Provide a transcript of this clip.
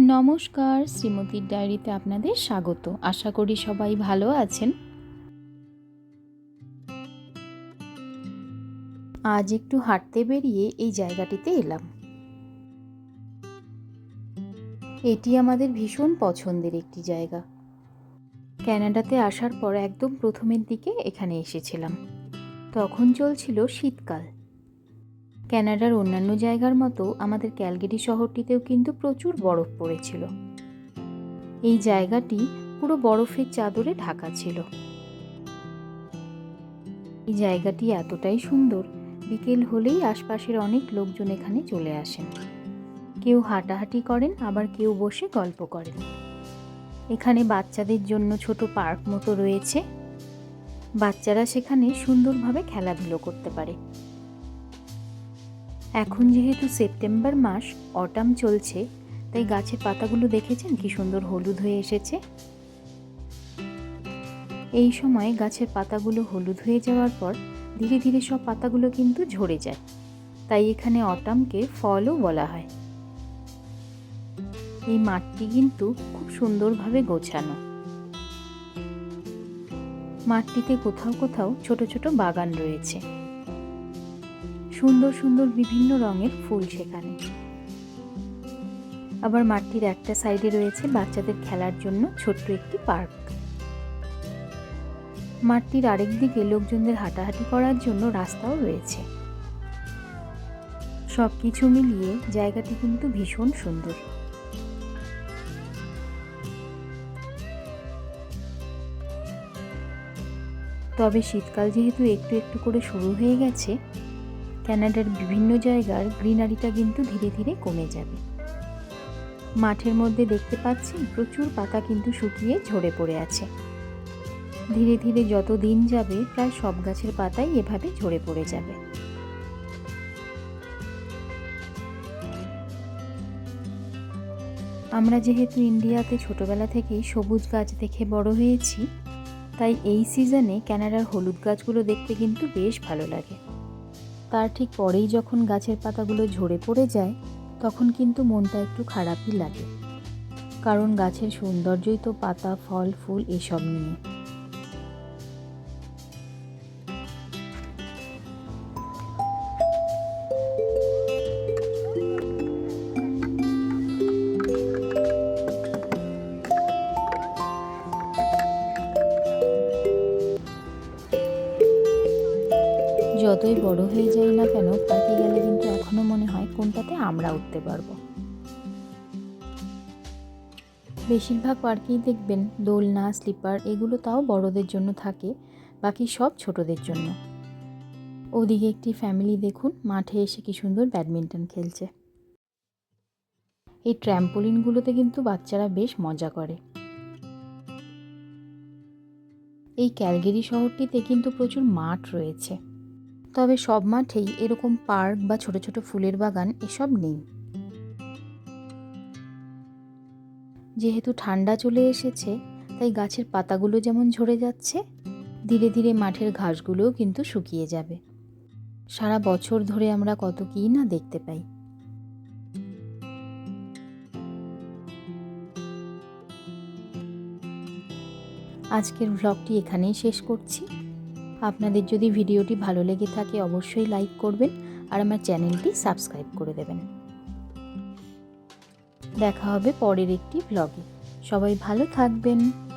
নমস্কার, শ্রীমতীর ডায়েরিতে আপনাদের স্বাগত। আশা করি সবাই ভালো আছেন। আজ একটু হাঁটতে বেরিয়ে এই জায়গাটিতে এলাম। এটি আমাদের ভীষণ পছন্দের একটি জায়গা। ক্যানাডাতে আসার পর একদম প্রথমের দিকে এখানে এসেছিলাম। তখন চলছিল শীতকাল। ক্যানাডার অন্যান্য জায়গার মতো আমাদের ক্যালগেরি শহরটিতেও কিন্তু প্রচুর বরফ পড়েছিল। এই জায়গাটি পুরো বরফের চাদরে ঢাকা ছিল। এই জায়গাটি এতটাই সুন্দর, বিকেল হলেই আশপাশের অনেক লোকজন এখানে চলে আসেন। কেউ হাঁটাহাঁটি করেন, আবার কেউ বসে গল্প করেন। এখানে বাচ্চাদের জন্য ছোট পার্ক মতো রয়েছে। বাচ্চারা সেখানে সুন্দরভাবে খেলাধুলো করতে পারে। এখন যেহেতু সেপ্টেম্বর মাস, অটাম চলছে, তাই গাছের পাতাগুলো দেখেছেন কি সুন্দর হলুদ হয়ে এসেছে? এই সময় গাছের পাতাগুলো হলুদ হয়ে যাওয়ার পর ধীরে ধীরে সব পাতাগুলো কিন্তু ঝরে যায়। তাই এখানে অটামকে ফলও বলা হয়। এই মাঠটি কিন্তু খুব সুন্দরভাবে গোছানো। মাঠটিতে কোথাও কোথাও ছোট ছোট বাগান রয়েছে। সুন্দর সুন্দর বিভিন্ন রঙের ফুল সেখানে। আবার মাঠটির একটা সাইডে রয়েছে বাচ্চাদের খেলার জন্য ছোট্ট একটি পার্ক। মাঠটির আরেক দিকে লোকজনদের হাঁটাহাঁটি করার জন্য রাস্তাও রয়েছে। সব কিছু মিলিয়ে জায়গাটি কিন্তু ভীষণ সুন্দর। তবে শীতকাল যেহেতু একটু একটু করে শুরু হয়ে গেছে ক্যানাডার বিভিন্ন জায়গার গ্রিনারিটা কিন্তু ধীরে ধীরে কমে যাবে। মাঠের মধ্যে দেখতে পাচ্ছেন প্রচুর পাতা কিন্তু শুকিয়ে ঝরে পড়ে আছে। ধীরে ধীরে যত দিন যাবে, প্রায় সব গাছের পাতাই এভাবে ঝরে পড়ে যাবে। আমরা যেহেতু ইন্ডিয়াতে ছোটবেলা থেকেই সবুজ গাছ দেখে বড় হয়েছি, তাই এই সিজনে ক্যানাডার হলুদ গাছগুলো দেখতে কিন্তু বেশ ভালো লাগে। তার ঠিক পরেই যখন গাছের পাতাগুলো ঝরে পড়ে যায়, তখন কিন্তু মনটা একটু খারাপই লাগে। কারণ গাছের সৌন্দর্যই তো পাতা, ফল, ফুল এসব নিয়ে। যতই বড় হয়ে যাই না কেন পার্কে গেলে কিন্তু এখনও মনে হয় কোনটাতে আমরা উঠতে পারব। বেশিরভাগ পার্কেই দেখবেন দোলনা, স্লিপার এগুলো তাও বড়দের জন্য থাকে, বাকি সব ছোটদের জন্য। ওদিকে একটি ফ্যামিলি দেখুন, মাঠে এসে কি সুন্দর ব্যাডমিন্টন খেলছে। এই ট্র্যাম্পোলিনগুলোতে কিন্তু বাচ্চারা বেশ মজা করে। এই ক্যালগেরি শহরটিতে কিন্তু প্রচুর মাঠ রয়েছে। তবে সব মাঠেই এরকম পার্ক বা ছোট ছোট ফুলের বাগান এসব নেই। যেহেতু ঠান্ডা চলে এসেছে, তাই গাছের পাতাগুলো যেমন ঝরে যাচ্ছে, ধীরে ধীরে মাঠের ঘাসগুলোও কিন্তু শুকিয়ে যাবে। সারা বছর ধরে আমরা কত কী না দেখতে পাই। আজকের ভ্লগটি এখানেই শেষ করছি। আপনাদের যদি ভিডিওটি ভালো লেগে থাকে অবশ্যই লাইক করবেন আর আমার চ্যানেলটি সাবস্ক্রাইব করে দেবেন। দেখা হবে পরের একটি ব্লগে সবাই ভালো থাকবেন।